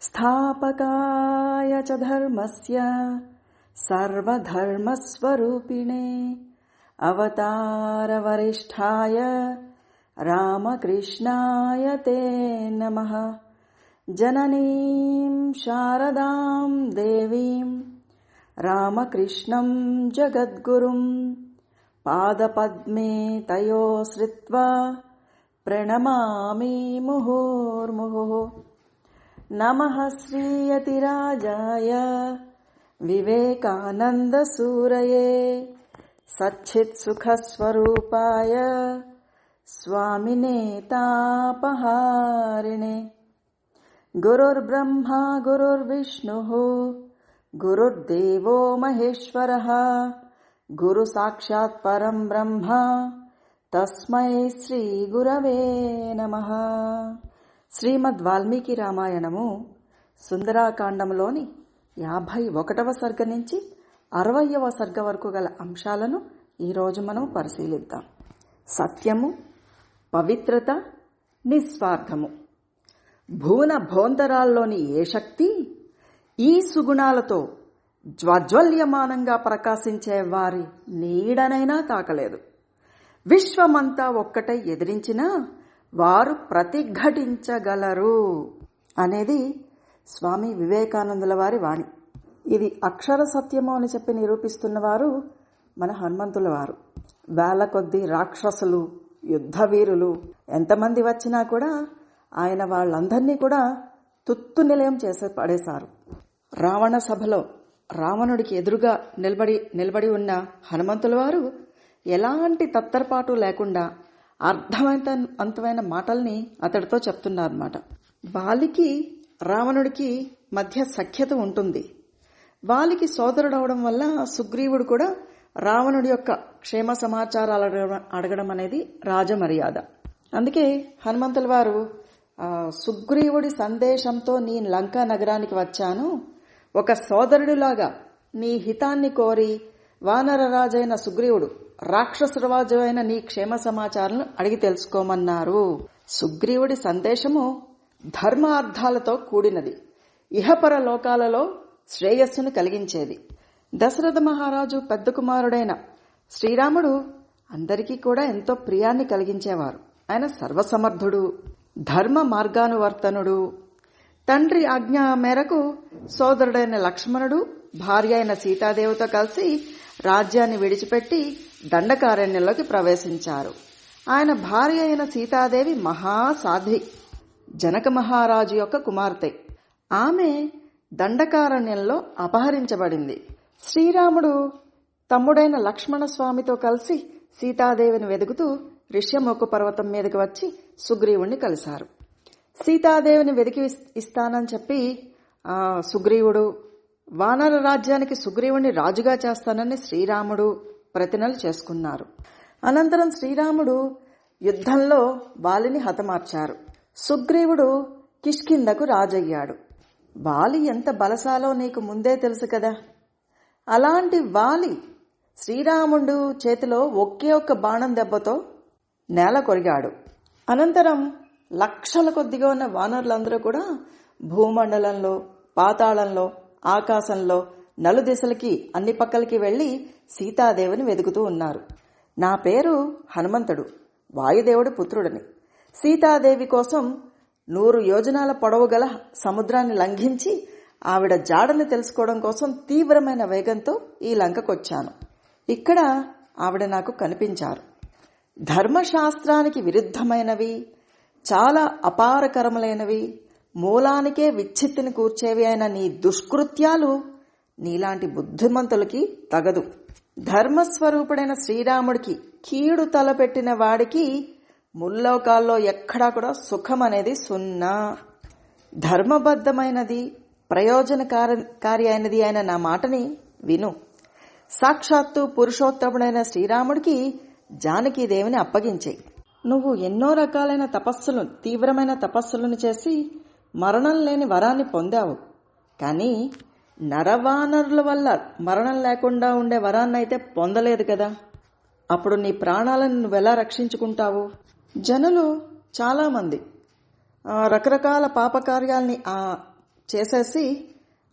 स्थापकाय च धर्मस्य सर्वधर्मस्वरूपिणे अवतारवरिष्ठाय रामकृष्णाय ते नमः। जननीं शारदां देवीं रामकृष्णं जगद्गुरुम् पादपद्मे तयोश्रित्वा प्रणमामि मुहुर्मुहुः। नमः श्रीयतिराजाय विवेकानन्दसूरये सच्चित्सुखस्वरूपाय स्वामिनेतापहारिणे। गुरुर्ब्रह्मा गुरुर्विष्णुः गुरुर्देवो महेश्वरः गुरुसाक्षात् परं ब्रह्मा తస్మై శ్రీ గురవే నమ. శ్రీమద్ వాల్మీకి రామాయణము సుందరాకాండంలోని యాభై ఒకటవ సర్గ నుంచి అరవయవ సర్గ వరకు గల అంశాలను ఈరోజు మనం పరిశీలిద్దాం. సత్యము పవిత్రత నిస్వార్థము. భూన భోంతరాల్లోని ఏ శక్తి? ఈ సుగుణాలతో జ్వజ్వల్యమానంగా ప్రకాశించే వారి నీడనైనా తాకలేదు. విశ్వమంతా ఒక్కటై ఎదిరించినా వారు ప్రతిఘటించగలరు అనేది స్వామి వివేకానందుల వారి వాణి. ఇది అక్షర సత్యము అని చెప్పి నిరూపిస్తున్న వారు మన హనుమంతుల వారు. వేల కొద్ది రాక్షసులు యుద్ధవీరులు ఎంతమంది వచ్చినా కూడా ఆయన వాళ్ళందరినీ కూడా తుత్తు నిలయం చేసే పడేశారు. రావణ సభలో రావణుడికి ఎదురుగా నిలబడి నిలబడి ఉన్న హనుమంతుల వారు ఎలాంటి తత్తరపాటు లేకుండా అర్థమైత అంతమైన మాటల్ని అతడితో చెప్తున్నారన్నమాట. బాలికి రావణుడికి మధ్య సఖ్యత ఉంటుంది. బాలికి సోదరుడవడం వల్ల సుగ్రీవుడు కూడా రావణుడి యొక్క క్షేమ సమాచారాలు అడగడం అనేది రాజమర్యాద. అందుకే హనుమంతుల వారు సుగ్రీవుడి సందేశంతో నీ లంకా నగరానికి వచ్చాను. ఒక సోదరుడిలాగా నీ హితాన్ని కోరి వానరరాజైన సుగ్రీవుడు రాక్షసరాజు అయిన నీ క్షేమ సమాచారం అడిగి తెలుసుకోమన్నారు. సుగ్రీవుడి సందేశము ధర్మార్థాలతో కూడినది. ఇహపర లోకాలలో శ్రేయస్సును కలిగించేది. దశరథ మహారాజు పెద్ద కుమారుడైన శ్రీరాముడు అందరికీ కూడా ఎంతో ప్రియాన్ని కలిగించేవారు. ఆయన సర్వసమర్థుడు ధర్మ మార్గానువర్తనుడు. తండ్రి ఆజ్ఞ మేరకు సోదరుడైన లక్ష్మణుడు భార్య అయిన సీతాదేవితో కలిసి రాజ్యాన్ని విడిచిపెట్టి దండకారణ్యంలోకి ప్రవేశించారు. ఆయన భార్య అయిన సీతాదేవి మహాసాధ్వి జనక మహారాజు యొక్క కుమార్తె. ఆమె దండకారణ్యంలో అపహరించబడింది. శ్రీరాముడు తమ్ముడైన లక్ష్మణ స్వామితో కలిసి సీతాదేవిని వెదుగుతూ ఋష్యముఖ పర్వతం మీదకి వచ్చి సుగ్రీవుణ్ణి కలిశారు. సీతాదేవిని వెతికి ఇస్తానని చెప్పి సుగ్రీవుడు వానర రాజ్యానికి సుగ్రీవుణ్ణి రాజుగా చేస్తానని శ్రీరాముడు ప్రతినలు చేసుకున్నారు. అనంతరం శ్రీరాముడు యుద్ధంలో బాలిని హతమార్చారు. సుగ్రీవుడు కిష్కిందకు రాజయ్యాడు. వాలి ఎంత బలసాలో నీకు ముందే తెలుసు కదా. అలాంటి వాలి శ్రీరాముడు చేతిలో ఒకే ఒక్క బాణం దెబ్బతో నేల కొరిగాడు. అనంతరం లక్షల కొద్దిగా ఉన్న వానరులందరూ కూడా భూమండలంలో పాతాళంలో ఆకాశంలో నలుదిశలకి అన్ని పక్కలకి వెళ్ళి సీతాదేవిని వెతుకుతూ ఉన్నారు. నా పేరు హనుమంతుడు. వాయుదేవుడు పుత్రుడని. సీతాదేవి కోసం నూరు యోజనాల పొడవు గల సముద్రాన్ని లంఘించి ఆవిడ జాడని తెలుసుకోవడం కోసం తీవ్రమైన వేగంతో ఈ లంకకొచ్చాను. ఇక్కడ ఆవిడ నాకు కనిపించారు. ధర్మశాస్త్రానికి విరుద్ధమైనవి చాలా అపారకరములైనవి మూలానికే విచ్ఛిత్తిని కూర్చేవి అయిన నీ దుష్కృత్యాలు నీలాంటి బుద్ధిమంతులకి తగదు. ధర్మస్వరూపుడైన శ్రీరాముడికి కీడు తలపెట్టిన వాడికి ముల్లోకాల్లో ఎక్కడా కూడా సుఖం అనేది సున్నా. ధర్మబద్ధమైనది ప్రయోజనకారి అయినది అయిన నా మాటని విను. సాక్షాత్తు పురుషోత్తముడైన శ్రీరాముడికి జానకీదేవిని అప్పగించేయి. నువ్వు ఎన్నో రకాలైన తపస్సులు తీవ్రమైన తపస్సులను చేసి మరణం లేని వరాన్ని పొందావు. కానీ నరవానరుల వల్ల మరణం లేకుండా ఉండే వరాన్నైతే పొందలేదు కదా. అప్పుడు నీ ప్రాణాలను ఎలా రక్షించుకుంటావు? జనులు చాలామంది రకరకాల పాపకార్యాల్ని చేసేసి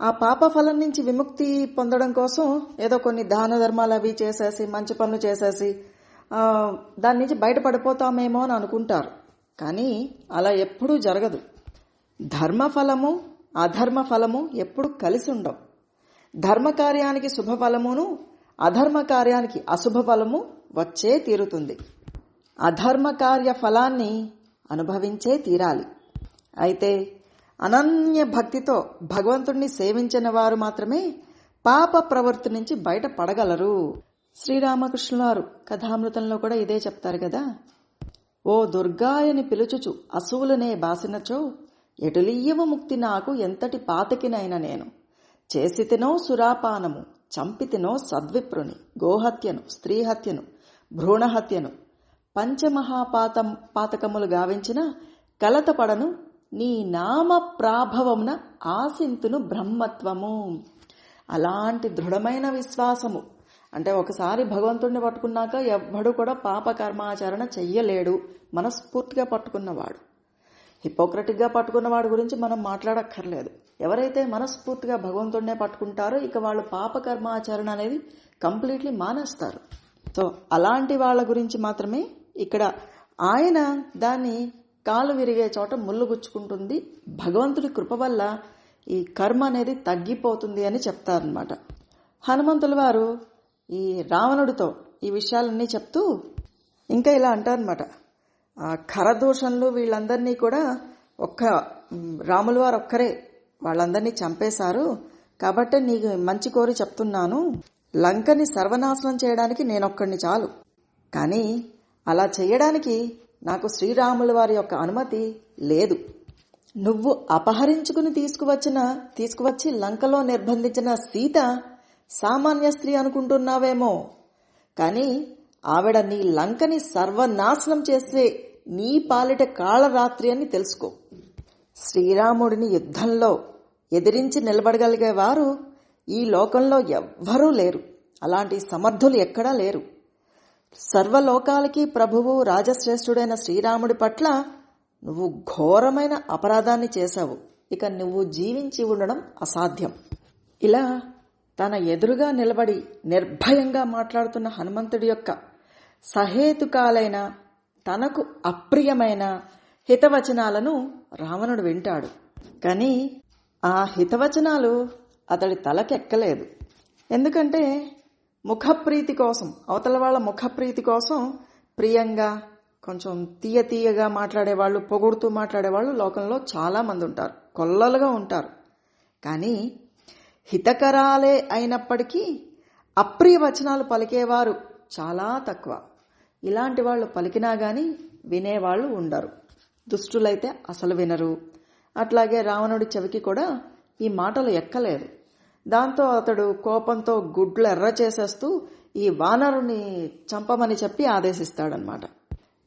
ఆ పాప ఫలం నుంచి విముక్తి పొందడం కోసం ఏదో కొన్ని దాన ధర్మాలు అవి చేసేసి మంచి పనులు చేసేసి దాని నుంచి బయటపడిపోతామేమో అని అనుకుంటారు. కానీ అలా ఎప్పుడూ జరగదు. ధర్మ ఫలము అధర్మ ఫలము ఎప్పుడు కలిసి ఉండవు ధర్మ కార్యానికి శుభ ఫలమును అధర్మ కార్యానికి అశుభ ఫలము వచ్చే తీరుతుంది. అధర్మ కార్య ఫలాన్ని అనుభవించే తీరాలి. అయితే అనన్య భక్తితో భగవంతుణ్ణి సేవించిన వారు మాత్రమే పాప ప్రవృత్తి నుంచి బయటపడగలరు. శ్రీరామకృష్ణుల వారు కథామృతంలో కూడా ఇదే చెప్తారు కదా. ఓ దుర్గాయని పిలుచుచు అసువులనే బాసినచో ఎటులియ్యవ ముక్తి నాకు ఎంతటి పాతకినైన నేను. చేసితినో సురాపానము చంపితినో సద్విప్రుని గోహత్యను స్త్రీహత్యను భ్రూణహత్యను. పంచమహాపాతం పాతకములు గావించిన కలతపడను నీ నామ ప్రాభవమున ఆసింతును బ్రహ్మత్వము. అలాంటి దృఢమైన విశ్వాసము. అంటే ఒకసారి భగవంతుడిని పట్టుకున్నాక ఎవ్వడు కూడా పాపకర్మాచరణ చెయ్యలేడు. మనస్ఫూర్తిగా పట్టుకున్నవాడు. హిపోక్రటిక్గా పట్టుకున్న వాడి గురించి మనం మాట్లాడక్కర్లేదు. ఎవరైతే మనస్ఫూర్తిగా భగవంతుడినే పట్టుకుంటారో ఇక వాళ్ళు పాపకర్మ ఆచరణ అనేది కంప్లీట్లీ మానేస్తారు. సో అలాంటి వాళ్ళ గురించి మాత్రమే ఇక్కడ ఆయన దాన్ని కాలు విరిగే చోట ముళ్ళు గుచ్చుకుంటుంది. భగవంతుడి కృప వల్ల ఈ కర్మ అనేది తగ్గిపోతుంది అని చెప్తారనమాట హనుమంతుల వారు ఈ రావణుడితో ఈ విషయాలన్నీ చెప్తూ ఇంకా ఇలా అంటారనమాట ఖరదోషంలో ఖరదూషణలు వీళ్ళందరినీ కూడా ఒక్క రాముల వారు ఒక్కరే. వాళ్ళందరినీ చంపేశారు. కాబట్టి నీకు మంచి కోరి చెప్తున్నాను. లంకని సర్వనాశనం చేయడానికి నేనొక్కడిని చాలు. కానీ అలా చేయడానికి నాకు శ్రీరాముల వారి యొక్క అనుమతి లేదు. నువ్వు అపహరించుకుని తీసుకువచ్చిన తీసుకువచ్చి లంకలో నిర్బంధించిన సీత సామాన్య స్త్రీ అనుకుంటున్నావేమో. కానీ ఆవిడ నీ లంకని సర్వనాశనం చేసే నీ పాలిట కాళరాత్రి అని తెలుసుకో. శ్రీరాముడిని యుద్ధంలో ఎదిరించి నిలబడగలిగే వారు ఈ లోకంలో ఎవ్వరూ లేరు. అలాంటి సమర్థులు ఎక్కడా లేరు. సర్వలోకాలకి ప్రభువు రాజశ్రేష్ఠుడైన శ్రీరాముడి పట్ల నువ్వు ఘోరమైన అపరాధాన్ని చేశావు. ఇక నువ్వు జీవించి ఉండడం అసాధ్యం. ఇలా తన ఎదురుగా నిలబడి నిర్భయంగా మాట్లాడుతున్న హనుమంతుడి యొక్క సహేతుకాలైన తనకు అప్రియమైన హితవచనాలను రావణుడు వింటాడు. కానీ ఆ హితవచనాలు అతడి తలకెక్కలేదు. ఎందుకంటే ముఖప్రీతి కోసం అవతల వాళ్ళ ముఖప్రీతి కోసం ప్రియంగా కొంచెం తీయ తీయగా మాట్లాడేవాళ్ళు పొగుడుతూ మాట్లాడేవాళ్ళు లోకంలో చాలామంది ఉంటారు. కొల్లలుగా ఉంటారు. కానీ హితకరాలే అయినప్పటికీ అప్రియ వచనాలు పలికేవారు చాలా తక్కువ. ఇలాంటి వాళ్ళు పలికినా గాని వినేవాళ్ళు ఉండరు. దుష్టులైతే అసలు వినరు. అట్లాగే రావణుడి చెవికి కూడా ఈ మాటలు ఎక్కలేదు. దాంతో అతడు కోపంతో గుడ్లు ఎర్ర చేసేస్తూ ఈ వానరుని చంపమని చెప్పి ఆదేశిస్తాడనమాట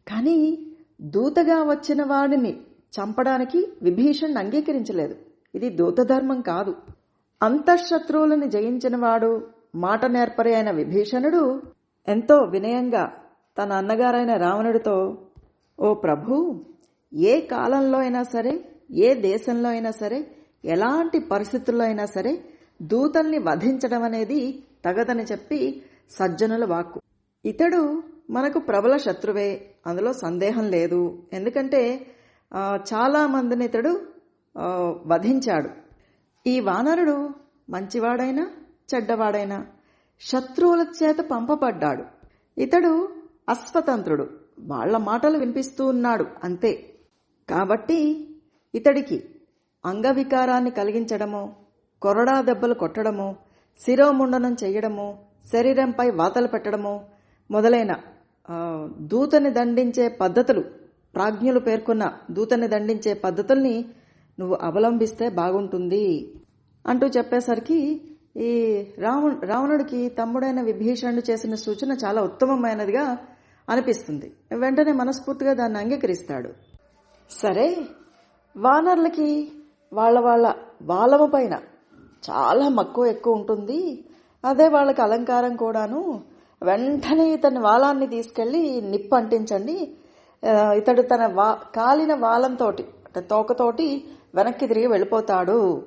కానీ దూతగా వచ్చిన వాడిని చంపడానికి విభీషణ్ అంగీకరించలేదు. ఇది దూతధర్మం కాదు. అంతఃశత్రువులను జయించిన వాడు మాట నేర్పరి అయిన విభీషణుడు ఎంతో వినయంగా తన అన్నగారైన రావణుడితో ఓ ప్రభు ఏ కాలంలో అయినా సరే ఏ దేశంలో అయినా సరే ఎలాంటి పరిస్థితుల్లో అయినా సరే దూతల్ని వధించడం అనేది తగదని చెప్పి సజ్జనుల వాక్కు. ఇతడు మనకు ప్రబల శత్రువే అందులో సందేహం లేదు. ఎందుకంటే చాలామందిని చాలా మందిని ఇతడు వధించాడు. ఈ వానరుడు మంచివాడైనా చెడ్డవాడైనా శత్రువుల చేత పంపబడ్డాడు. ఇతడు అస్వతంత్రుడు. వాళ్ళ మాటలు వినిపిస్తూ ఉన్నాడు. అంతే. కాబట్టి ఇతడికి అంగవికారాన్ని కలిగించడము కొరడా దెబ్బలు కొట్టడము శిరోముండనం చేయడము శరీరంపై వాతలు పెట్టడము మొదలైన దూతని దండించే పద్ధతులు ప్రాజ్ఞులు పేర్కొన్న దూతని దండించే పద్ధతుల్ని నువ్వు అవలంబిస్తే బాగుంటుంది అంటూ చెప్పేసరికి ఈ రావణు రావణుడికి తమ్ముడైన విభీషణుడు చేసిన సూచన చాలా ఉత్తమమైనదిగా అనిపిస్తుంది. వెంటనే మనస్ఫూర్తిగా దాన్ని అంగీకరిస్తాడు. సరే వానర్లకి వాళ్ళ వాళ్ళ బాలవ పైన చాలా మక్కువ ఎక్కువ ఉంటుంది. అదే వాళ్ళకి అలంకారం కూడాను. వెంటనే ఇతని వాలాన్ని తీసుకెళ్ళి నిప్పు అంటించండి. ఇతడు తన వా కాలిన వాలంతో అంటే తోకతోటి వెనక్కి తిరిగి వెళ్ళిపోతాడు.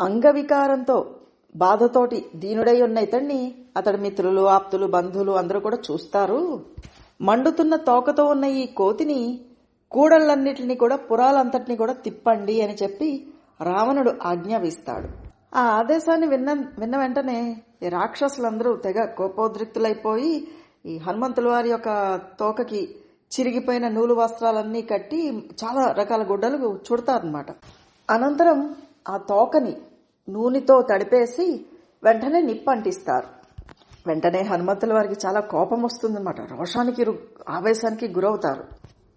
అంగవికారంతో బాధతోటి దీనుడై ఉన్న ఇతన్ని అతడి మిత్రులు ఆప్తులు బంధువులు అందరూ కూడా చూస్తారు. మండుతున్న తోకతో ఉన్న ఈ కోతిని కూడళ్ళన్నిటిని కూడా పురాలంతటిని కూడా తిప్పండి అని చెప్పి రావణుడు ఆజ్ఞాపిస్తాడు. ఆ ఆదేశాన్ని విన్న విన్న వెంటనే ఈ రాక్షసులందరూ తెగ కోపోద్రిక్తులైపోయి ఈ హనుమంతుల వారి యొక్క తోకకి చిరిగిపోయిన నూలు వస్త్రాలన్నీ కట్టి చాలా రకాల గుడ్డలు చుడతారనమాట అనంతరం ఆ తోకని నూనెతో తడిపేసి వెంటనే నిప్పంటిస్తారు. వెంటనే హనుమంతుల వారికి చాలా కోపం వస్తుందన్నమాట. రోషానికి రు- ఆవేశానికి గురవుతారు.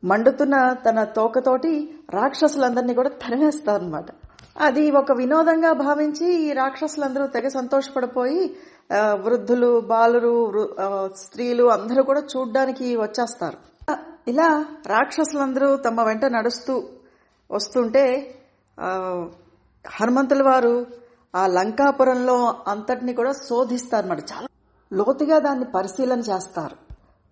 మండుతున్న తన తోకతోటి రాక్షసులందరినీ కూడా తరిమేస్తారనమాట అది ఒక వినోదంగా భావించి ఈ రాక్షసులందరూ తెగ సంతోషపడిపోయి వృద్ధులు బాలురు వృ- స్త్రీలు అందరూ కూడా చూడ్డానికి వచ్చేస్తారు. ఇలా రాక్షసులందరూ తమ వెంట నడుస్తూ వస్తుంటే హనుమంతుల వారు ఆ లంకాపురంలో అంతటిని కూడా శోధిస్తారన్నమాట. చాలా లోతుగా దాన్ని పరిశీలన చేస్తారు.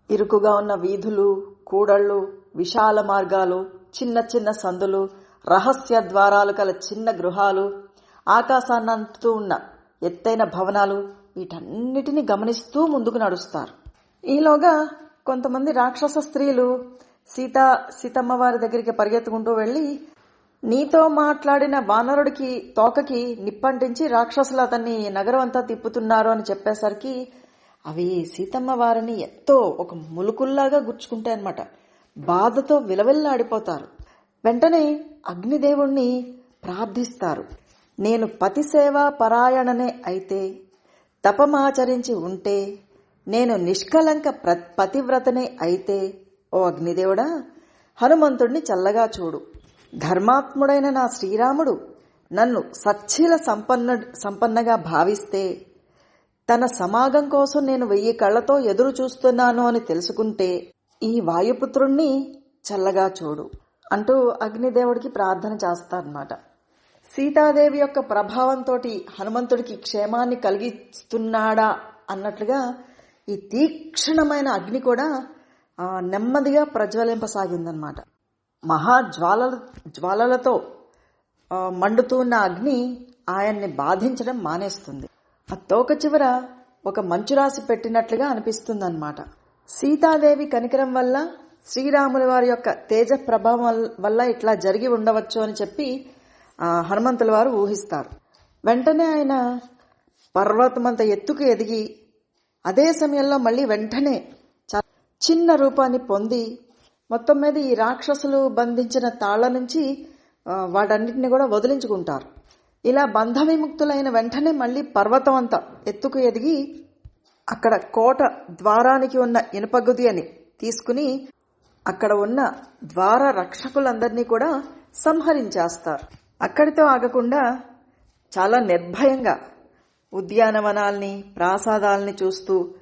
ఇరుకుగా ఉన్న వీధులు కూడళ్ళు విశాల మార్గాలు చిన్న చిన్న సందులు రహస్య ద్వారాలు గల చిన్న గృహాలు ఆకాశాన్ని అంటుతూ ఉన్న ఎత్తైన భవనాలు వీటన్నిటిని గమనిస్తూ ముందుకు నడుస్తారు. ఈలోగా కొంతమంది రాక్షస స్త్రీలు సీత సీతమ్మ వారి దగ్గరికి పరిగెత్తుకుంటూ వెళ్ళి నీతో మాట్లాడిన వానరుడికి తోకకి నిప్పంటించి రాక్షసులు అతన్ని నగరం అంతా తిప్పుతున్నారు అని చెప్పేసరికి అవి సీతమ్మ వారిని ఎంతో ఒక ములుకుల్లాగా గుచ్చుకుంటాయన్నమాట. బాధతో విలవిల్లాడిపోతారు. వెంటనే అగ్నిదేవుణ్ణి ప్రార్థిస్తారు. నేను పతి సేవా పరాయణనే అయితే తపమాచరించి ఉంటే నేను నిష్కలంక ప్ర పతివ్రతనే అయితే ఓ అగ్నిదేవుడా హనుమంతుణ్ణి చల్లగా చూడు. ధర్మాత్ముడైన నా శ్రీరాముడు నన్ను సచ్చీల సంపన్న సంపన్నగా భావిస్తే తన సమాగం కోసం నేను వెయ్యి కళ్ళతో ఎదురు చూస్తున్నాను అని తెలుసుకుంటే ఈ వాయుపుత్రుణ్ణి చల్లగా చూడు అంటూ అగ్నిదేవుడికి ప్రార్థన చేస్తారన్నమాట. సీతాదేవి యొక్క ప్రభావంతో హనుమంతుడికి క్షేమాన్ని కలిగిస్తున్నాడా అన్నట్లుగా ఈ తీక్షణమైన అగ్ని కూడా నెమ్మదిగా ప్రజ్వలింపసాగిందనమాట మహాజ్వాలల జ్వాలలతో మండుతూ ఉన్న అగ్ని ఆయన్ని బాధించడం మానేస్తుంది. తోక చివర ఒక మంచు రాసి పెట్టినట్లుగా అనిపిస్తుందన్నమాట. సీతాదేవి కనికరం వల్ల శ్రీరాముల వారి యొక్క తేజ ప్రభావం వల్ల ఇట్లా జరిగి ఉండవచ్చు అని చెప్పి హనుమంతుల వారు ఊహిస్తారు. వెంటనే ఆయన పర్వతమంత ఎత్తుకు ఎదిగి అదే సమయంలో మళ్ళీ వెంటనే చ- చిన్న రూపాన్ని పొంది మొత్తం మీద ఈ రాక్షసులు బంధించిన తాళ్ళ నుంచి వాటన్నిటిని కూడా వదిలించుకుంటారు. ఇలా బంధ విముక్తులైన వెంటనే మళ్ళీ పర్వతం అంతా ఎత్తుకు ఎదిగి అక్కడ కోట ద్వారానికి ఉన్న ఇనుపగుది అని తీసుకుని అక్కడ ఉన్న ద్వార రక్షకులందరినీ కూడా సంహరించేస్తారు. అక్కడితో ఆగకుండా చాలా నిర్భయంగా ఉద్యానవనాల్ని ప్రాసాదాల్ని చూస్తూ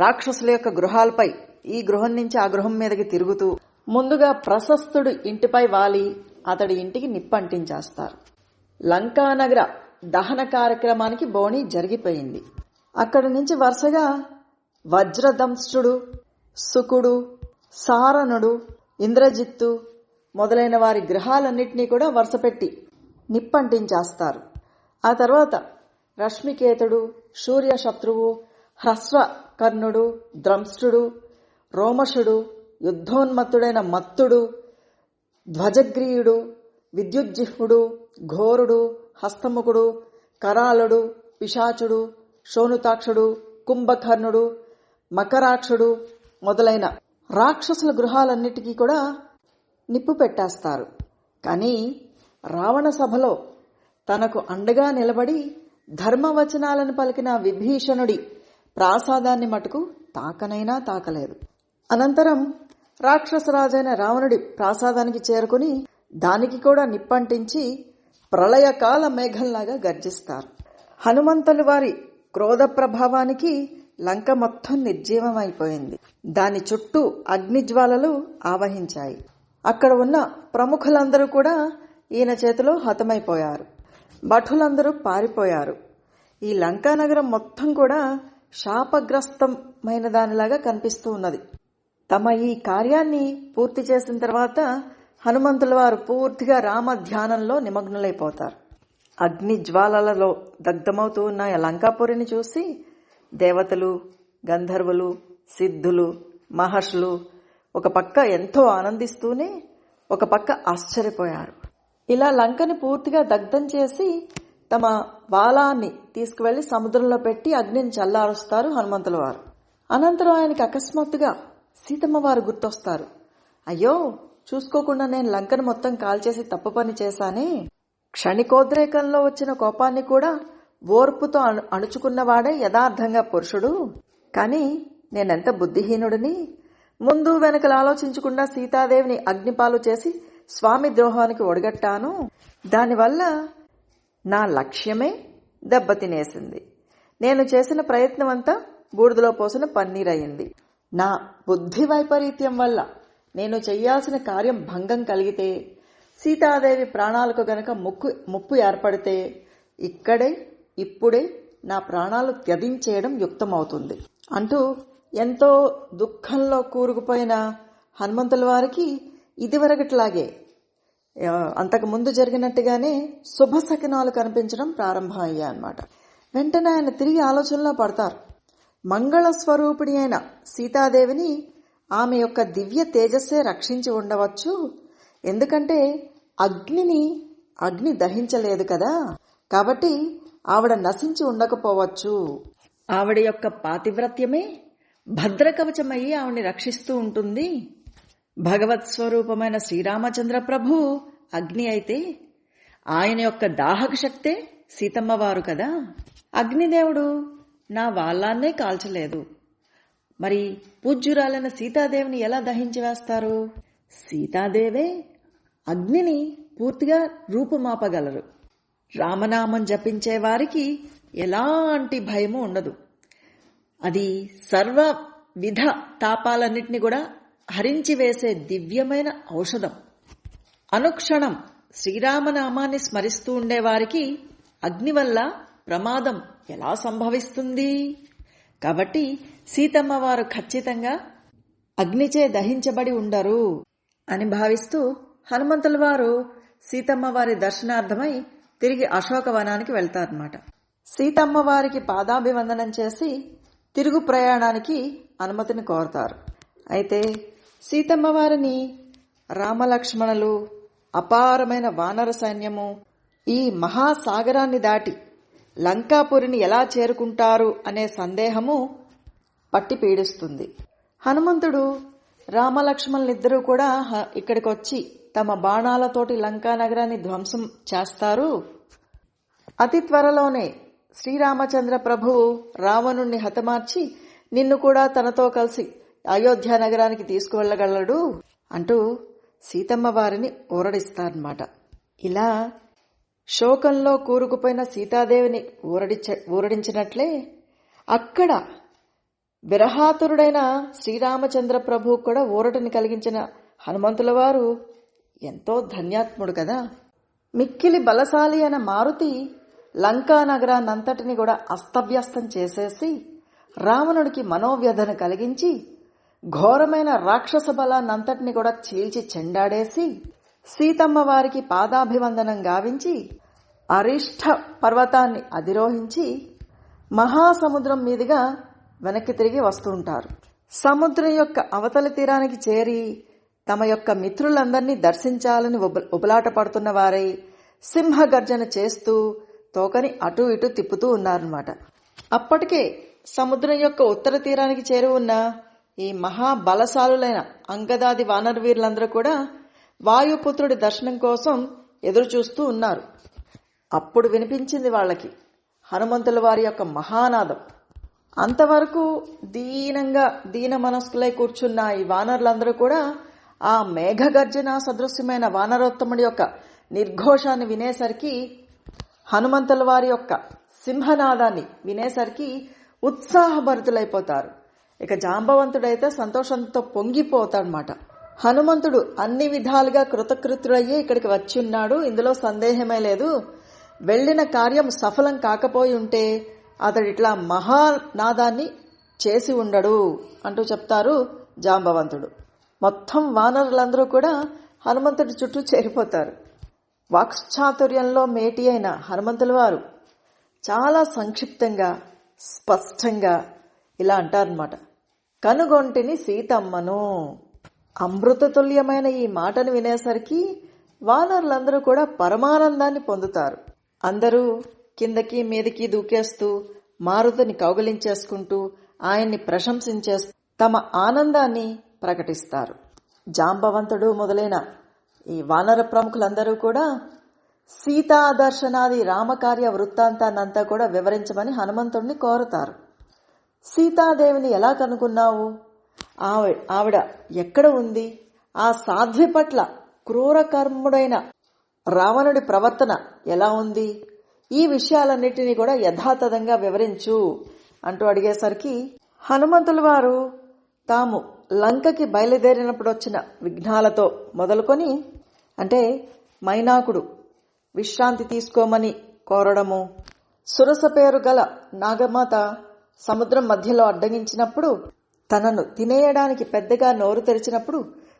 రాక్షసుల యొక్క గృహాలపై ఈ గృహం నుంచి ఆ గృహం మీదకి తిరుగుతూ ముందుగా ప్రశస్తుడు ఇంటిపై వాలి అతడి ఇంటికి నిప్పంటించేస్తారు. లంకానగర దహన కార్యక్రమానికి బోణి జరిగిపోయింది. అక్కడి నుంచి వరుసగా వజ్రదంష్టుడు సుకుడు సారణుడు ఇంద్రజిత్తు మొదలైన వారి గ్రహాలన్నింటినీ కూడా వరుసపెట్టి నిప్పంటించేస్తారు. ఆ తర్వాత రశ్మికేతుడు సూర్యశత్రువు హ్రస్వకర్ణుడు ద్రంష్టుడు రోమషుడు యుద్ధోన్మత్తుడైన మత్తుడు ధ్వజగ్రీయుడు విద్యుజ్జిహ్వుడు ఘోరుడు హస్తముఖుడు కరాళుడు పిశాచుడు శోనుతాక్షుడు కుంభకర్ణుడు మకరాక్షుడు మొదలైన రాక్షసుల గృహాలన్నిటికీ కూడా నిప్పు పెట్టేస్తారు. కానీ రావణ సభలో తనకు అండగా నిలబడి ధర్మవచనాలను పలికిన విభీషణుడి ప్రాసాదాన్ని మటుకు తాకనైనా తాకలేదు. అనంతరం రాక్షసరాజైన రావణుడి ప్రాసాదానికి చేరుకుని దానికి కూడా నిప్పంటించి ప్రళయకాల మేఘంలాగా గర్జిస్తారు. హనుమంతులు వారి క్రోధ ప్రభావానికి లంక మొత్తం నిర్జీవమైపోయింది. దాని చుట్టూ అగ్నిజ్వాలలు ఆవహించాయి. అక్కడ ఉన్న ప్రముఖులందరూ కూడా ఈయన చేతిలో హతమైపోయారు. భటులందరూ పారిపోయారు. ఈ లంకా నగరం మొత్తం కూడా శాపగ్రస్తమైన దానిలాగా కనిపిస్తూ ఉన్నది. తమ ఈ కార్యాన్ని పూర్తి చేసిన తర్వాత హనుమంతుల వారు పూర్తిగా రామ ధ్యానంలో నిమగ్నులైపోతారు. అగ్ని జ్వాలలలో దగ్ధమవుతూ ఉన్న లంకాపురిని చూసి దేవతలు గంధర్వులు సిద్ధులు మహర్షులు ఒక పక్క ఎంతో ఆనందిస్తూనే ఒక పక్క ఆశ్చర్యపోయారు. ఇలా లంకని పూర్తిగా దగ్ధం చేసి తమ బాలాన్ని తీసుకువెళ్ళి సముద్రంలో పెట్టి అగ్నిని చల్లారుస్తారు హనుమంతుల వారు. అనంతరం ఆయనకి అకస్మాత్తుగా సీతమ్మ వారు గుర్తొస్తారు. అయ్యో చూసుకోకుండా నేను లంకను మొత్తం కాల్చేసి తప్పు పని చేశానే? క్షణికోద్రేకంలో వచ్చిన కోపాన్ని కూడా ఓర్పుతో అణుచుకున్నవాడే యథార్థంగా పురుషుడు. కానీ నేనెంత బుద్ధిహీనుడిని? ముందు వెనకలు ఆలోచించకుండా సీతాదేవిని అగ్నిపాలు చేసి స్వామి ద్రోహానికి ఒడగట్టాను. దానివల్ల నా లక్ష్యమే దెబ్బతినేసింది. నేను చేసిన ప్రయత్నం అంతా బూడిదలో పోసిన పన్నీరయ్యింది నా బుద్ధి వైపరీత్యం వల్ల నేను చెయ్యాల్సిన కార్యం భంగం కలిగితే సీతాదేవి ప్రాణాలకు గనక ముక్కు ముప్పు ఏర్పడితే ఇక్కడే ఇప్పుడే నా ప్రాణాలు త్యదించేయడం యుక్తమవుతుంది. అంటూ ఎంతో దుఃఖంలో కూరుకుపోయిన హనుమంతుల వారికి ఇదివరకట్లాగే అంతకుముందు అంతకు ముందు జరిగినట్టుగానే శుభ కనిపించడం ప్రారంభం అనమాట వెంటనే ఆయన తిరిగి ఆలోచనలో పడతారు. మంగళ స్వరూపిణి అయిన సీతాదేవిని ఆమె యొక్క దివ్య తేజస్సే రక్షించి ఉండవచ్చు. ఎందుకంటే అగ్నిని అగ్ని దహించలేదు కదా. కాబట్టి ఆవిడ నశించి ఉండకపోవచ్చు. ఆవిడ యొక్క పాతివ్రత్యమే భద్రకవచమయ్యి ఆవిడని రక్షిస్తూ ఉంటుంది. భగవత్ స్వరూపమైన శ్రీరామచంద్ర ప్రభు అగ్ని అయితే ఆయన యొక్క దాహక శక్తే సీతమ్మవారు కదా. అగ్నిదేవుడు నా వాళ్ళాన్నే కాల్చలేదు. మరి పూజ్యురాలైన సీతాదేవిని ఎలా దహించి వేస్తారు? సీతాదేవే అగ్నిని పూర్తిగా రూపుమాపగలరు. రామనామం జపించే వారికి ఎలాంటి భయము ఉండదు. అది సర్వ విధ తాపాలన్నిటిని కూడా హరించి వేసే దివ్యమైన ఔషధం. అనుక్షణం శ్రీరామనామాన్ని స్మరిస్తూ ఉండేవారికి అగ్ని వల్ల ప్రమాదం ఎలా సంభవిస్తుంది? కాబట్టి సీతమ్మ వారు ఖచ్చితంగా అగ్నిచే దహించబడి ఉండరు అని భావిస్తూ హనుమంతుల వారు సీతమ్మ వారి దర్శనార్థమై తిరిగి అశోకవనానికి వెళ్తారన్నమాట. సీతమ్మ వారికి పాదాభివందనం చేసి తిరుగు ప్రయాణానికి అనుమతిని కోరతారు. అయితే సీతమ్మ వారిని రామలక్ష్మణులు అపారమైన వానర సైన్యము ఈ మహాసాగరాన్ని దాటి లంకాపురిని ఎలా చేరుకుంటారు అనే సందేహము పట్టి పీడిస్తుంది. హనుమంతుడు రామలక్ష్మణులిద్దరూ కూడా ఇక్కడికి వచ్చి తమ బాణాలతోటి లంకా నగరాన్ని ధ్వంసం చేస్తారు. అతి త్వరలోనే శ్రీరామచంద్ర ప్రభువు రావణుణ్ణి హతమార్చి నిన్ను కూడా తనతో కలిసి అయోధ్య నగరానికి తీసుకువెళ్ళగలడు అంటూ సీతమ్మ వారిని ఊరడిస్తారన్నమాట. ఇలా శోకంలో కూరుకుపోయిన సీతాదేవిని ఊరడించ ఊరడించినట్లే అక్కడ విరహాతురుడైన శ్రీరామచంద్ర ప్రభు కూడా ఊరటని కలిగించిన హనుమంతుల వారు ఎంతో ధన్యాత్ముడు కదా. మిక్కిలి బలశాలి అయిన మారుతి లంకా నగరాన్నంతటిని కూడా అస్తవ్యస్తం చేసేసి రావణుడికి మనోవ్యధను కలిగించి ఘోరమైన రాక్షస బలాన్నంతటిని కూడా చీల్చి చెండాడేసి సీతమ్మ వారికి పాదాభివందనం గావించి అరిష్ట పర్వతాన్ని అధిరోహించి మహాసముద్రం మీదుగా వెనక్కి తిరిగి వస్తూ ఉంటారు. సముద్రం యొక్క అవతలి తీరానికి చేరి తమ యొక్క మిత్రులందరినీ దర్శించాలని ఉబ- ఉబలాట పడుతున్న వారై సింహగర్జన చేస్తూ తోకని అటు ఇటు తిప్పుతూ ఉన్నారన్నమాట. అప్పటికే సముద్రం యొక్క ఉత్తర తీరానికి చేరి ఉన్న ఈ మహాబలశాలులైన అంగదాది వానరవీరులందరూ కూడా వాయుపుత్రుడి దర్శనం కోసం ఎదురు చూస్తూ ఉన్నారు. అప్పుడు వినిపించింది వాళ్ళకి హనుమంతుల వారి యొక్క మహానాదం. అంతవరకు దీనంగా దీన మనస్కులై కూర్చున్న ఈ వానరులందరూ కూడా ఆ మేఘగర్జన సదృశ్యమైన వానరోత్తముడి యొక్క నిర్ఘోషాన్ని వినేసరికి హనుమంతుల వారి యొక్క సింహనాదాన్ని వినేసరికి ఉత్సాహభరితులైపోతారు. ఇక జాంబవంతుడైతే సంతోషంతో పొంగిపోతాడనమాట హనుమంతుడు అన్ని విధాలుగా కృతకృతుడయ్యే ఇక్కడికి వచ్చి ఉన్నాడు ఇందులో సందేహమే లేదు. వెళ్ళిన కార్యం సఫలం కాకపోయి ఉంటే అతడు ఇట్లా మహానాదాన్ని చేసి ఉండడు అంటూ చెప్తారు జాంబవంతుడు. మొత్తం వానరులందరూ కూడా హనుమంతుడి చుట్టూ చేరిపోతారు. వాక్చాతుర్యంలో మేటి అయిన హనుమంతుల వారు చాలా సంక్షిప్తంగా స్పష్టంగా ఇలా అంటారనమాట కనుగొంటిని సీతమ్మను. అమృతతుల్యమైన ఈ మాటను వినేసరికి వానరులందరూ కూడా పరమానందాన్ని పొందుతారు. అందరూ కిందకి మీదకి దూకేస్తూ మారుతిని కౌగలించేసుకుంటూ ఆయన్ని ప్రశంసించేస్తూ తమ ఆనందాన్ని ప్రకటిస్తారు. జాంబవంతుడు మొదలైన ఈ వానర ప్రముఖులందరూ కూడా సీతా దర్శనాది రామకార్య వృత్తాంతాన్నంతా కూడా వివరించమని హనుమంతుడిని కోరుతారు. సీతాదేవిని ఎలా కనుక్కున్నావు ఆవిడ ఆవిడ ఎక్కడ ఉంది? ఆ సాధ్వి పట్ల క్రూరకర్ముడైన రావణుడి ప్రవర్తన ఎలా ఉంది? ఈ విషయాలన్నిటినీ కూడా యథాతథంగా వివరించు అంటూ అడిగేసరికి హనుమంతుల వారు తాము లంకకి బయలుదేరినప్పుడు వచ్చిన విఘ్నాలతో మొదలుకొని అంటే మైనాకుడు విశ్రాంతి తీసుకోమని కోరడము సురస పేరు గల నాగమాత సముద్రం మధ్యలో అడ్డగించినప్పుడు తనను తినేయడానికి పెద్దగా నోరు తెరిచినప్పుడు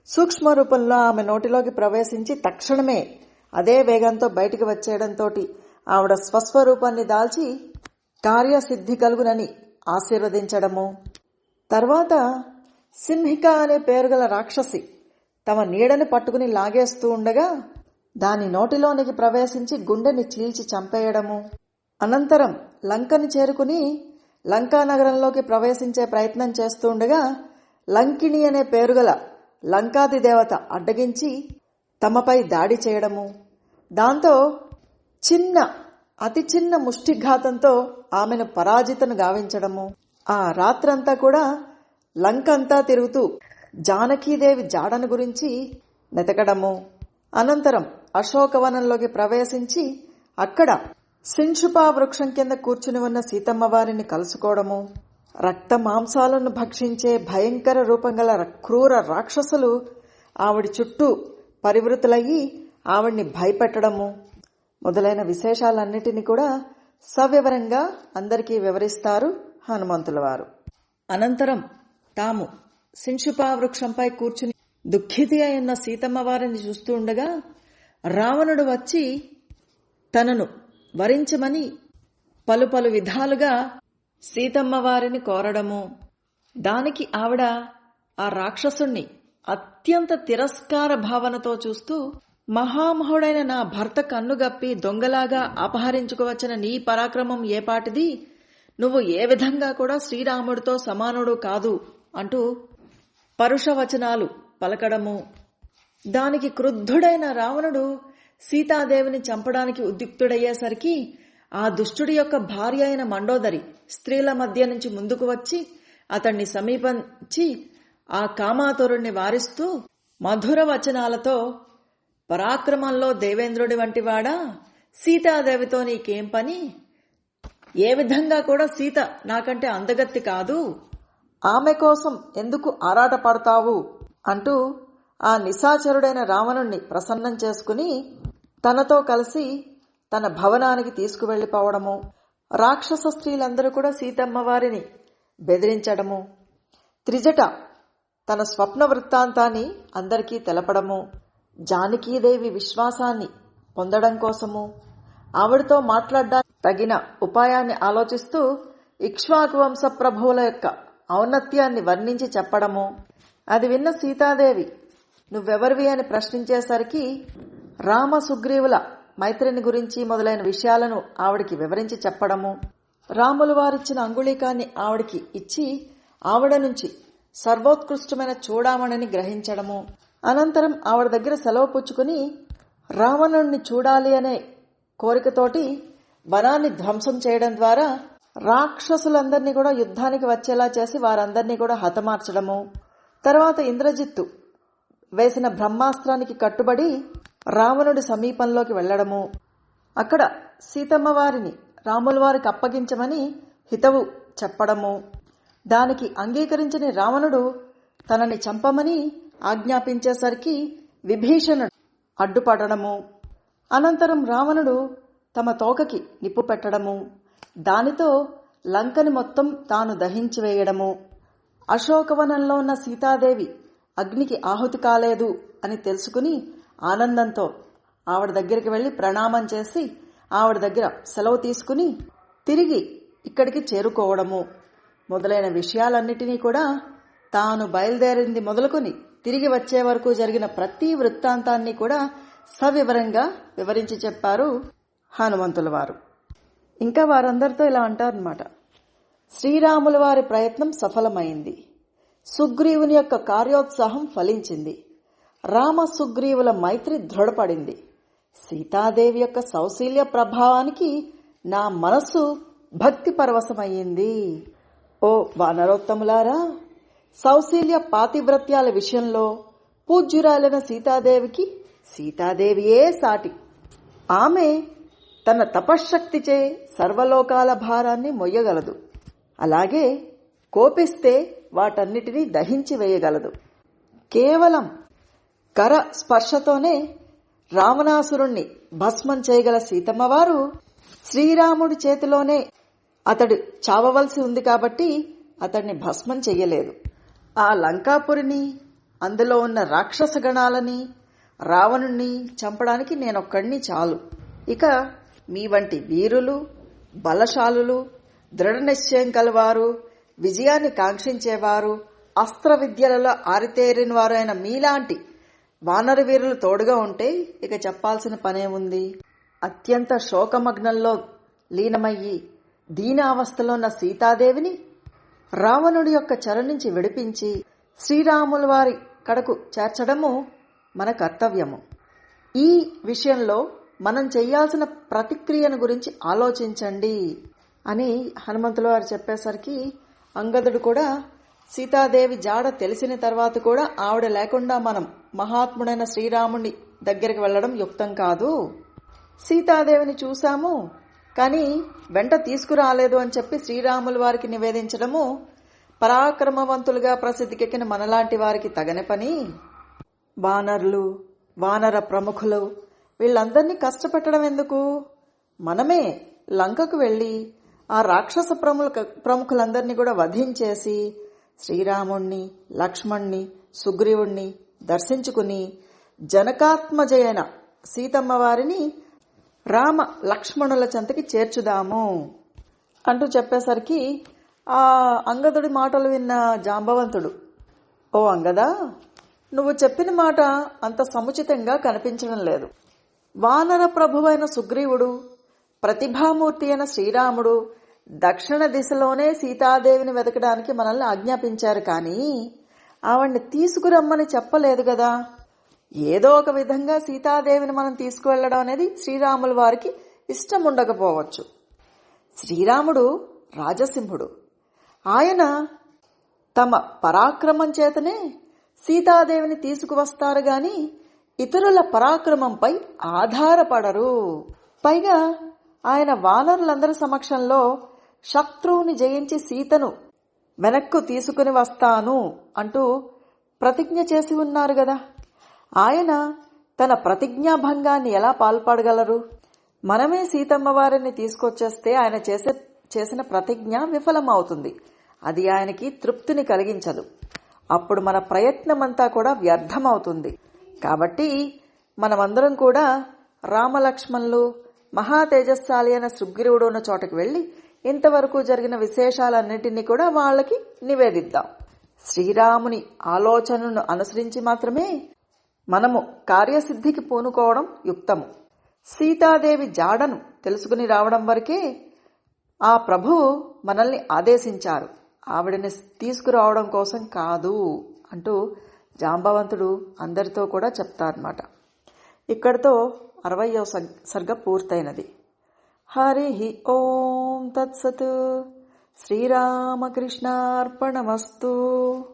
సూక్ష్మ రూపంలో ఆమె నోటిలోకి ప్రవేశించి తక్షణమే అదే వేగంతో బయటికి వచ్చేయడంతో ఆవిడ స్వస్వరూపాన్ని దాల్చి కార్యసిద్ధి కలుగునని ఆశీర్వదించడము. తర్వాత సింహిక అనే పేరు గల రాక్షసి తమ నీడని పట్టుకుని లాగేస్తూ ఉండగా దాని నోటిలోనికి ప్రవేశించి గుండెని చీల్చి చంపేయడము. అనంతరం లంకని చేరుకుని లంకా నగరంలోకి ప్రవేశించే ప్రయత్నం చేస్తూ ఉండగా లంకిణి అనే పేరుగల లంకాది దేవత అడ్డగించి తమపై దాడి చేయడము. దాంతో చిన్న అతి చిన్న ముష్టిఘాతంతో ఆమెను పరాజితను గావించడము. ఆ రాత్రంతా కూడా లంకంతా తిరుగుతూ జానకీదేవి జాడను గురించి వెతకడము. అనంతరం అశోకవనంలోకి ప్రవేశించి అక్కడ శింషుపా వృక్షం కింద కూర్చుని ఉన్న సీతమ్మ వారిని కలుసుకోవడము. రక్త మాంసాలను భక్షించే భయంకర రూపం గల క్రూర రాక్షసులు ఆవిడ చుట్టూ పరివృతులయ్యి ఆవిడ్ని భయపెట్టడము. మొదలైన విశేషాలన్నిటినీ కూడా సవివరంగా అందరికీ వివరిస్తారు హనుమంతుల వారు. అనంతరం తాము సించుపా వృక్షంపై కూర్చుని దుఃఖితి అయిన సీతమ్మ వారిని చూస్తూ ఉండగా రావణుడు వచ్చి తనను వరించమని పలు పలు విధాలుగా సీతమ్మ వారిని కోరడము. దానికి ఆవిడ ఆ రాక్షసుణ్ణి అత్యంత తిరస్కార భావనతో చూస్తూ మహామహుడైన నా భర్త కన్నుగప్పి దొంగలాగా అపహరించుకోవచ్చిన నీ పరాక్రమం ఏపాటిది నువ్వు ఏ విధంగా కూడా శ్రీరాముడితో సమానుడు కాదు అంటూ పరుషవచనాలు పలకడము. దానికి క్రుద్ధుడైన రావణుడు సీతాదేవిని చంపడానికి ఉద్యుక్తుడయ్యేసరికి ఆ దుష్టుడి యొక్క భార్య అయిన మండోదరి స్త్రీల మధ్య నుంచి ముందుకు వచ్చి అతన్ని సమీపించి ఆ కామాతురుణ్ణి వారిస్తూ మధుర వచనాలతో పరాక్రమంలో దేవేంద్రుడి వంటివాడా సీతాదేవితో నీకేం పని? ఏ విధంగా కూడా సీత నాకంటే అందగత్తి కాదు. ఆమె కోసం ఎందుకు ఆరాటపడతావు? అంటూ ఆ నిశాచరుడైన రావణుణ్ణి ప్రసన్నం చేసుకుని తనతో కలిసి తన భవనానికి తీసుకువెళ్ళిపోవడము రాక్షస స్త్రీలందరూ కూడా సీతమ్మ వారిని బెదిరించడము త్రిజట తన స్వప్న వృత్తాంతాన్ని అందరికీ తెలపడము జానకీదేవి విశ్వాసాన్ని పొందడం కోసము. ఆవిడతో మాట్లాడడానికి తగిన ఉపాయాన్ని ఆలోచిస్తూ ఇక్ష్వాకు వంశ ప్రభువుల యొక్క ఔన్నత్యాన్ని వర్ణించి చెప్పడము. అది విన్న సీతాదేవి నువ్వెవరివి? అని ప్రశ్నించేసరికి రామ సుగ్రీవుల మైత్రిని గురించి మొదలైన విషయాలను ఆవిడికి వివరించి చెప్పడము. రాములు వారిచ్చిన అంగుళీకాన్ని ఆవిడికి ఇచ్చి ఆవిడ నుంచి సర్వోత్కృష్టమైన చూడామణిని గ్రహించడము. అనంతరం ఆవిడ దగ్గర సెలవు పుచ్చుకుని రావణుణ్ణి చూడాలి అనే కోరికతోటి వనాన్ని ధ్వంసం చేయడం ద్వారా రాక్షసులందరినీ కూడా యుద్ధానికి వచ్చేలా చేసి వారందరినీ కూడా హతమార్చడము. తర్వాత ఇంద్రజిత్తు వేసిన బ్రహ్మాస్త్రానికి కట్టుబడి రావణుడి సమీపంలోకి వెళ్ళడము అక్కడ సీతమ్మ వారిని రాముల వారికి అప్పగించమని హితవు చెప్పడము. దానికి అంగీకరించని రావణుడు తనని చంపమని ఆజ్ఞాపించేసరికి విభీషణుడు అడ్డుపడడము. అనంతరం రావణుడు తమ తోకకి నిప్పు పెట్టడము. దానితో లంకని మొత్తం తాను దహించి వేయడము. అశోకవనంలో ఉన్న సీతాదేవి అగ్నికి ఆహుతి కాలేదు అని తెలుసుకుని ఆనందంతో ఆవిడ దగ్గరికి వెళ్ళి ప్రణామం చేసి ఆవిడ దగ్గర సెలవు తీసుకుని తిరిగి ఇక్కడికి చేరుకోవడము. మొదలైన విషయాలన్నిటినీ కూడా తాను బయలుదేరింది మొదలుకొని తిరిగి వచ్చే వరకు జరిగిన ప్రతి వృత్తాంతాన్ని కూడా సవివరంగా వివరించి చెప్పారు హనుమంతుల వారు. ఇంకా వారందరితో ఇలా అంటారనమాట శ్రీరాముల వారి ప్రయత్నం సఫలమైంది. సుగ్రీవుని యొక్క కార్యోత్సాహం ఫలించింది. రామ సుగ్రీవుల మైత్రి దృఢపడింది. సీతాదేవి యొక్క సౌశీల్య ప్రభావానికి నా మనస్సు భక్తి పరవశమయ్యింది ఓ వానరోత్తములారా సౌశీల్య పాతివ్రత్యాల విషయంలో పూజ్యురాలైన సీతాదేవికి సీతాదేవియే సాటి. ఆమె తన తపశ్శక్తిచే సర్వలోకాల భారాన్ని మొయ్యగలదు. అలాగే కోపిస్తే వాటన్నిటినీ దహించి వేయగలదు. కేవలం కర స్పర్శతోనే రావణాసురుణ్ణి భస్మం చేయగల సీతమ్మవారు శ్రీరాముడి చేతిలోనే అతడు చావవలసి ఉంది కాబట్టి అతడిని భస్మం చెయ్యలేదు. ఆ లంకాపురిని అందులో ఉన్న రాక్షస గణాలని రావణుణ్ణి చంపడానికి నేనొక్కడిని చాలు. ఇక మీ వంటి వీరులు బలశాలులు దృఢ నిశ్చయం కలవారు విజయాన్ని కాంక్షించేవారు అస్త్ర విద్యలలో ఆరితేరిన వారైన మీలాంటి వానర వీరులు తోడుగా ఉంటే ఇక చెప్పాల్సిన పనేముంది? అత్యంత శోకమగ్నంలో లీనమయ్యి దీనావస్థలో ఉన్న సీతాదేవిని రావణుడి యొక్క చెర నుంచి విడిపించి శ్రీరాముల వారి కడకు చేర్చడము మన కర్తవ్యము. ఈ విషయంలో మనం చేయాల్సిన ప్రతిక్రియను గురించి ఆలోచించండి అని హనుమంతుల వారు చెప్పేసరికి అంగదుడు కూడా సీతాదేవి జాడ తెలిసిన తర్వాత కూడా ఆవిడ లేకుండా మనం మహాత్ముడైన శ్రీరాముడి దగ్గరికి వెళ్ళడం యుక్తం కాదు. సీతాదేవిని చూశాము. కానీ వెంట తీసుకురాలేదు అని చెప్పి శ్రీరాములు వారికి నివేదించడము పరాక్రమవంతులుగా ప్రసిద్ధికెక్కిన మనలాంటి వారికి తగని పని. వానరులు వానర ప్రముఖులు వీళ్ళందరినీ కష్టపెట్టడం ఎందుకు? మనమే లంకకు వెళ్ళి ఆ రాక్షస ప్రముఖ ప్రముఖులందరినీ కూడా వధించేసి శ్రీరాముణ్ణి లక్ష్మణ్ణి సుగ్రీవుణ్ణి దర్శించుకుని జనకాత్మజయన సీతమ్మ వారిని రామ లక్ష్మణుల చెంతకి చేర్చుదాము అంటూ చెప్పేసరికి ఆ అంగదుడి మాటలు విన్న జాంబవంతుడు ఓ అంగదా నువ్వు చెప్పిన మాట అంత సముచితంగా కనిపించడం లేదు. వానర ప్రభువైన సుగ్రీవుడు ప్రతిభామూర్తి అయిన శ్రీరాముడు దక్షిణ దిశలోనే సీతాదేవిని వెతకడానికి మనల్ని ఆజ్ఞాపించారు కానీ ఆవిడ్ని తీసుకురమ్మని చెప్పలేదు కదా. ఏదో ఒక విధంగా సీతాదేవిని మనం తీసుకువెళ్ళడం అనేది శ్రీరాముల వారికి ఇష్టం ఉండకపోవచ్చు శ్రీరాముడు రాజసింహుడు. ఆయన తమ పరాక్రమం చేతనే సీతాదేవిని తీసుకువస్తారు గాని ఇతరుల పరాక్రమంపై ఆధారపడరు. పైగా ఆయన వానరులందరి సమక్షంలో శత్రువుని జయించి సీతను వెనక్కు తీసుకుని వస్తాను అంటూ ప్రతిజ్ఞ చేసి ఉన్నారు కదా ఆయన తన ప్రతిజ్ఞాభంగాన్ని ఎలా పాల్పడగలరు? మనమే సీతమ్మ వారిని తీసుకొచ్చేస్తే ఆయన చేసే చేసిన ప్రతిజ్ఞ విఫలమవుతుంది. అది ఆయనకి తృప్తిని కలిగించదు. అప్పుడు మన ప్రయత్నమంతా కూడా వ్యర్థమవుతుంది. కాబట్టి మనమందరం కూడా రామలక్ష్మణులు మహా తేజస్శాలి అయిన సుగ్రీవుడు ఉన్న చోటకు వెళ్ళి ఇంతవరకు జరిగిన విశేషాలన్నింటినీ కూడా వాళ్ళకి నివేదిద్దాం. శ్రీరాముని ఆలోచనను అనుసరించి మాత్రమే మనము కార్యసిద్ధికి పూనుకోవడం యుక్తము. సీతాదేవి జాడను తెలుసుకుని రావడం వరకే ఆ ప్రభువు మనల్ని ఆదేశించారు. ఆవిడని తీసుకురావడం కోసం కాదు అంటూ జాంబవంతుడు అందరితో కూడా చెప్తారన్నమాట. ఇక్కడితో అరవయో సర్గ పూర్తయినది. హరి ఓం తత్సత్. శ్రీరామకృష్ణార్పణమస్తు.